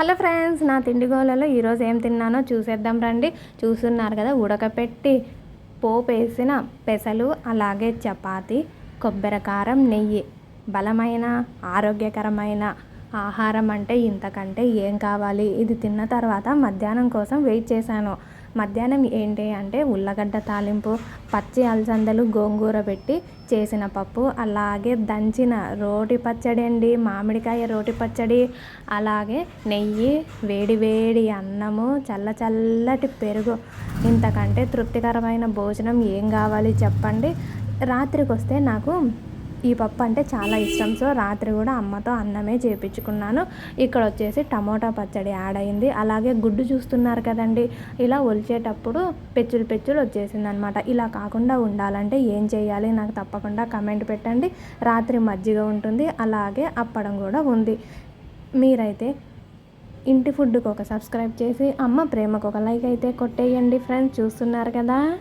Hello friends నా తిండిగోలలో ఈరోజు ఏం తిన్నానో చూసేద్దాం రండి. చూస్తున్నారు కదా ఉడకపెట్టి పోపు వేసిన పెసలు అలాగే చపాతి కొబ్బరి కారం నెయ్యి. బలమైన ఆరోగ్యకరమైన ఆహారం అంటే ఇంతకంటే ఏం కావాలి? ఇది తిన్న తర్వాత మధ్యాహ్నం కోసం వెయిట్ చేశాను. మధ్యాహ్నం ఏంటి అంటే ఉల్లగడ్డ తాలింపు పచ్చి అలసందలు గోంగూర పెట్టి చేసిన పప్పు అలాగే దంచిన రోటి పచ్చడి అండి మామిడికాయ రోటి పచ్చడి అలాగే నెయ్యి వేడి వేడి అన్నము చల్ల చల్లటి పెరుగు. ఇంతకంటే తృప్తికరమైన భోజనం ఏం కావాలి చెప్పండి? రాత్రికి వస్తే నాకు ఈ పప్పు అంటే చాలా ఇష్టం. సో రాత్రి కూడా అమ్మతో అన్నమే చేపించుకున్నాను. ఇక్కడ వచ్చేసి టమోటా పచ్చడి యాడ్ అయింది. అలాగే గుడ్డు చూస్తున్నారు కదండి ఇలా ఒలిచేటప్పుడు పెచ్చులు పెచ్చులు వచ్చేసింది అనమాట ఇలా కాకుండా ఉండాలంటే ఏం చేయాలి నాకు తప్పకుండా కమెంట్ పెట్టండి. రాత్రి మజ్జిగ ఉంటుంది అలాగే అప్పడం కూడా ఉంది. మీరైతే ఇంటి ఫుడ్కి ఒక సబ్స్క్రైబ్ చేసి అమ్మ ప్రేమకు ఒక లైక్ అయితే కొట్టేయండి ఫ్రెండ్స్. చూస్తున్నారు కదా?